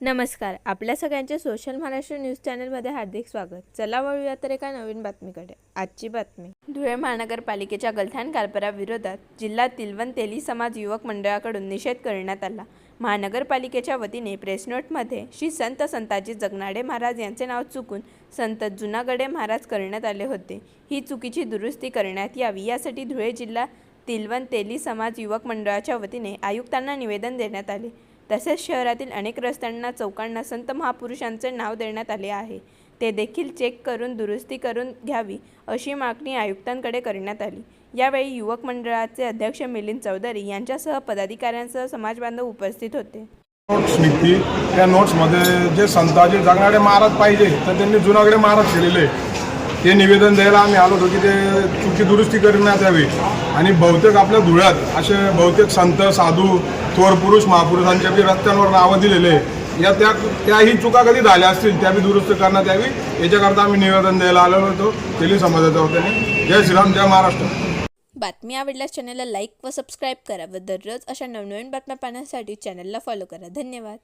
नमस्कार आपल्या सगळ्यांचे सोशल महाराष्ट्र न्यूज चॅनलमध्ये हार्दिक स्वागत. चला वळूया तर एका नवीन बातमीकडे. आजची बातमी. धुळे महानगरपालिकेच्या गलथान कारभाराविरोधात जिल्हा तिलवण तेली समाज युवक मंडळाकडून निषेध करण्यात आला. महानगरपालिकेच्या वतीने प्रेसनोटमध्ये श्री संत संताजी जगनाडे महाराज यांचे नाव चुकून संत जुनागडे महाराज करण्यात आले होते. ही चुकीची दुरुस्ती करण्यात यावी यासाठी धुळे जिल्हा तिलवण तेली समाज युवक मंडळाच्या वतीने आयुक्तांना निवेदन देण्यात आले. तसेच शहरातील अनेक रस्त्यांना चौकांना संत महापुरुषांचे नाव देण्यात आले आहे. ते देखील चेक करून दुरुस्ती करून घ्यावी अशी मागणी आयुक्तांकडे करण्यात आली. यावेळी युवक मंडळाचे अध्यक्ष मिलिंद चौधरी यांच्यासह पदाधिकाऱ्यांसह समाजबांधव उपस्थित होते. नोट्स निघती त्या नोट्समध्ये जे संताजी जगणारे महाराज पाहिजे तर त्यांनी जुनागडे महाराज केलेले. ते निवेदन द्यायला आम्ही आलो होतो की ते चुकी दुरुस्ती करण्यात यावी. आणि बहुतेक आपल्या धुळ्यात असे बहुतेक संत साधू थोर पुरुष महापुरुषांच्या बी रस्त्यांवर नावं दिलेले या त्या त्याही चुका कधी झाल्या असतील त्या बी दुरुस्त करण्यात यावी याच्याकरता आम्ही निवेदन द्यायला आलेलो होतो. तेली समाजाच्या वतीने. जय श्रीराम जय महाराष्ट्र. बातमी आवडल्यास चॅनलला लाईक व सबस्क्राईब करा व दररोज अशा नवनवीन बातम्या पाहण्यासाठी चॅनलला फॉलो करा. धन्यवाद.